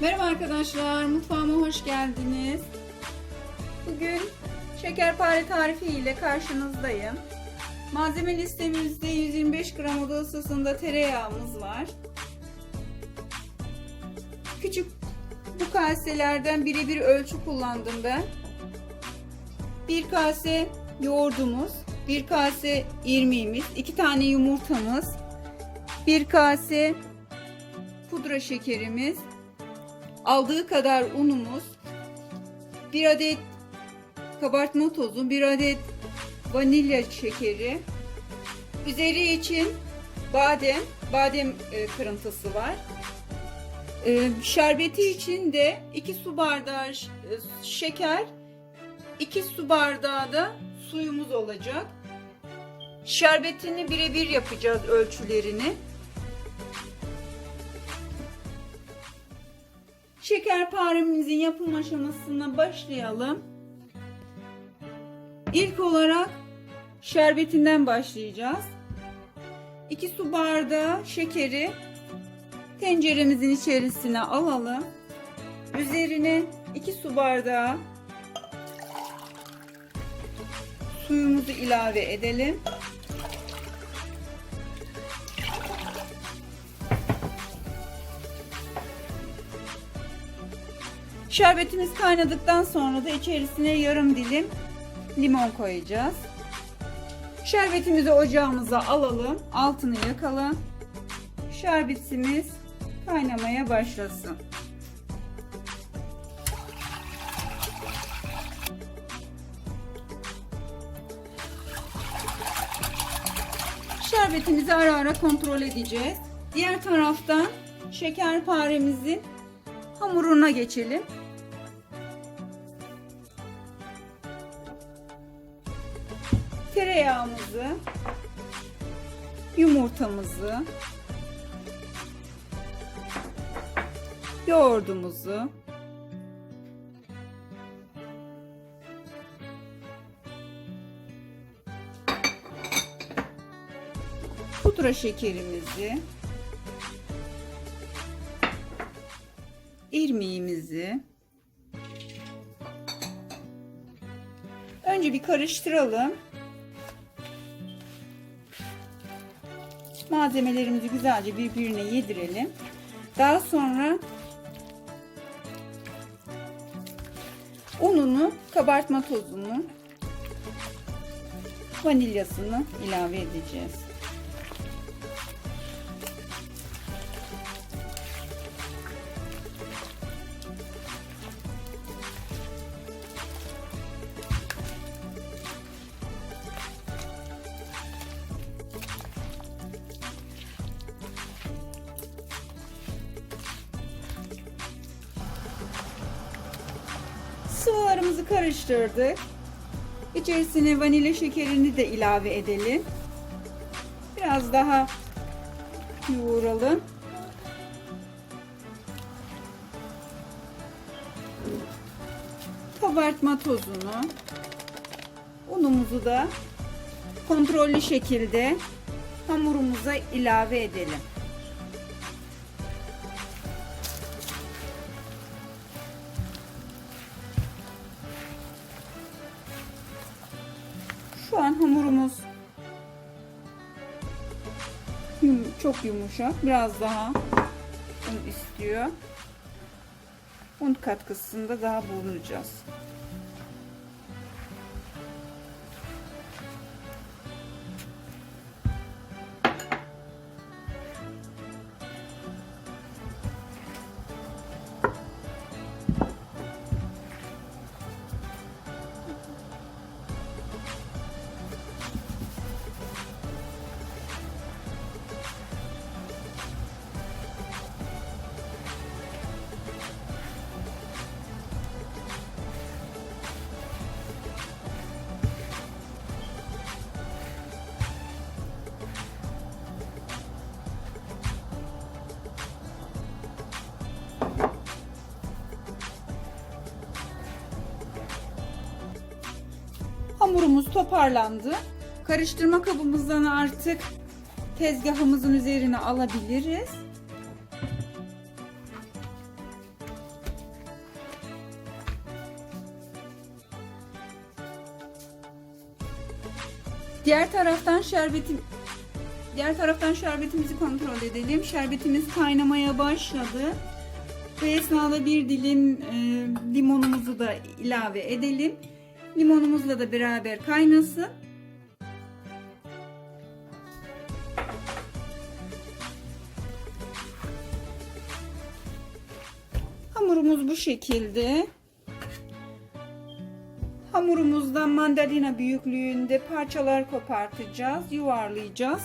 Merhaba arkadaşlar, mutfağıma hoş geldiniz. Bugün şekerpare tarifi ile karşınızdayım. Malzeme listemizde 125 gram oda ısısında tereyağımız var. Küçük bu kaselerden birebir ölçü kullandım ben. Bir kase yoğurdumuz, bir kase irmiğimiz, iki tane yumurtamız, bir kase pudra şekerimiz, aldığı kadar unumuz, bir adet kabartma tozu, bir adet vanilya şekeri, üzeri için badem, badem e, kırıntısı var. E, şerbeti için de 2 su bardağı e, şeker, 2 su bardağı da suyumuz olacak. Şerbetini birebir yapacağız ölçülerini. Şekerparemizin yapım aşamasına başlayalım. İlk olarak şerbetinden başlayacağız. 2 su bardağı şekeri tenceremizin içerisine alalım. Üzerine 2 su bardağı suyumuzu ilave edelim. Şerbetimiz kaynadıktan sonra da içerisine yarım dilim limon koyacağız. Şerbetimizi ocağımıza alalım. Altını yakalım. Şerbetimiz kaynamaya başlasın. Şerbetimizi ara ara kontrol edeceğiz. Diğer taraftan şekerparemizin hamuruna geçelim. Tereyağımızı, yumurtamızı, yoğurdumuzu, pudra şekerimizi, irmiğimizi önce bir karıştıralım. Malzemelerimizi güzelce birbirine yedirelim. Daha sonra ununu, kabartma tozunu, vanilyasını ilave edeceğiz. Sıvılarımızı karıştırdık. İçerisine vanilya şekerini de ilave edelim. Biraz daha yoğuralım. Kabartma tozunu, unumuzu da kontrollü şekilde hamurumuza ilave edelim. Yum- çok yumuşak. Biraz daha un istiyor. Un katkısında daha bulunacağız. hamurumuz toparlandı. Karıştırma kabımızdan artık tezgahımızın üzerine alabiliriz. Diğer taraftan şerbeti diğer taraftan şerbetimizi kontrol edelim. Şerbetimiz kaynamaya başladı. Bu esnada bir dilim e, limonumuzu da ilave edelim. Limonumuzla da beraber kaynasın. Hamurumuz bu şekilde. Hamurumuzdan mandalina büyüklüğünde parçalar kopartacağız, yuvarlayacağız.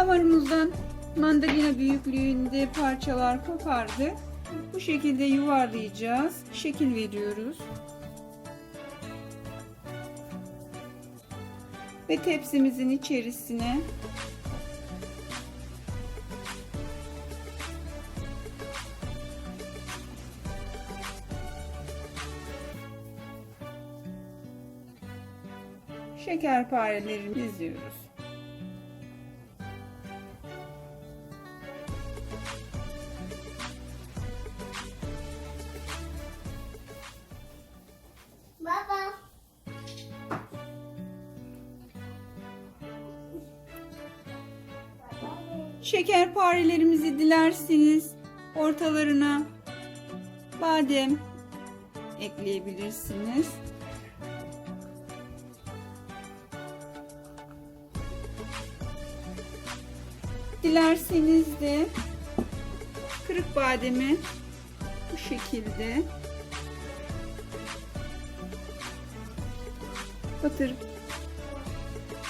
Hamurumuzdan mandalina büyüklüğünde parçalar kopardık. Bu şekilde yuvarlayacağız. Şekil veriyoruz. Ve tepsimizin içerisine şekerparelerimizi diziyoruz. Şekerparelerimizi dilerseniz ortalarına badem ekleyebilirsiniz. Dilerseniz de kırık bademi bu şekilde batırıp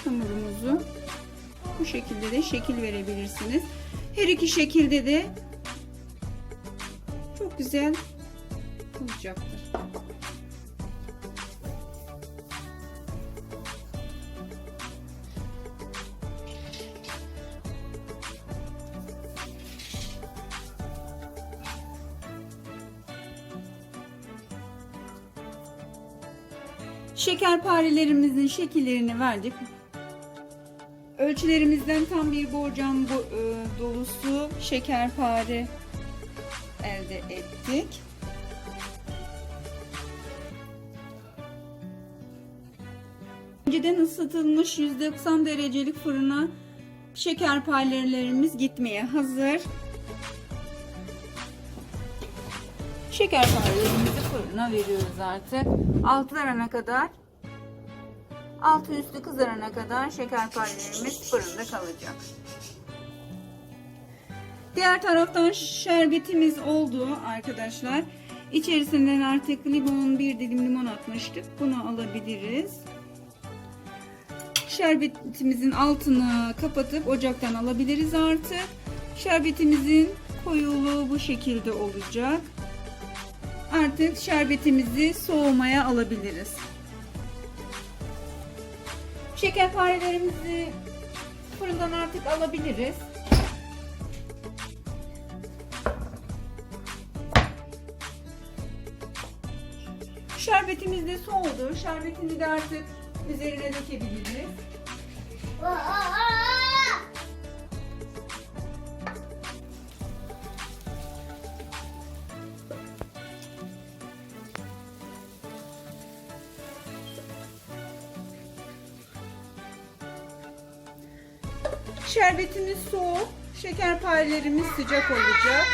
hamurumuzu bu şekilde de şekil verebilirsiniz. Her iki şekilde de çok güzel olacaktır. Şekerparelerimizin şekillerini verdik. Ölçülerimizden tam bir borcam bu, e, dolusu şekerpare elde ettik. Önceden ısıtılmış 190 derecelik fırına şekerparelerimiz gitmeye hazır. Şekerparelerimizi fırına veriyoruz artık. Altlarına kadar altı üstü kızarana kadar şekerparelerimiz fırında kalacak. Diğer taraftan şerbetimiz oldu arkadaşlar. İçerisinden artık limon bir dilim limon atmıştık. Bunu alabiliriz. Şerbetimizin altını kapatıp ocaktan alabiliriz artık. Şerbetimizin koyuluğu bu şekilde olacak. Artık şerbetimizi soğumaya alabiliriz. Şekerparelerimizi fırından artık alabiliriz. Şerbetimiz de soğudu. Şerbetini de artık üzerine dökebiliriz. Şerbetimiz soğuk, şekerparelerimiz sıcak olacak.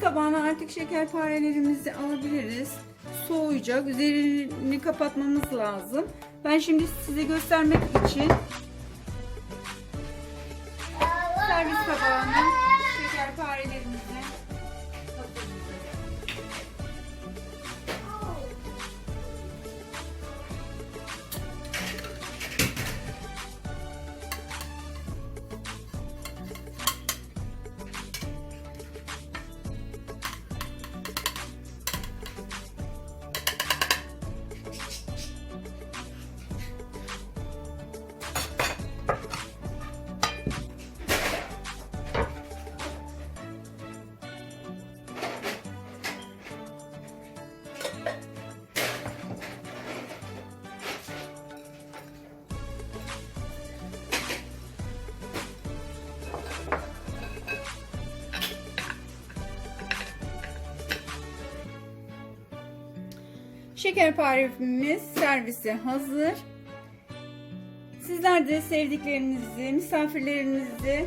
Kabağına artık şekerparelerimizi alabiliriz. Soğuyacak. Üzerini kapatmamız lazım. Ben şimdi size göstermek için servis tabağına Şekerparemiz servise hazır. Sizler de sevdiklerinizi, misafirlerinizi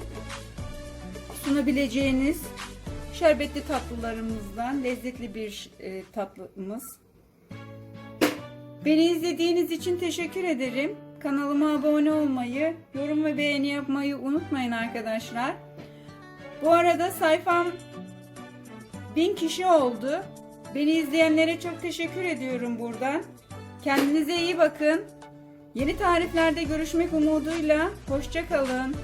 sunabileceğiniz şerbetli tatlılarımızdan lezzetli bir e, tatlımız. Beni izlediğiniz için teşekkür ederim. Kanalıma abone olmayı, yorum ve beğeni yapmayı unutmayın arkadaşlar. Bu arada sayfam 1000 kişi oldu. Beni izleyenlere çok teşekkür ediyorum buradan. Kendinize iyi bakın. Yeni tariflerde görüşmek umuduyla. Hoşçakalın.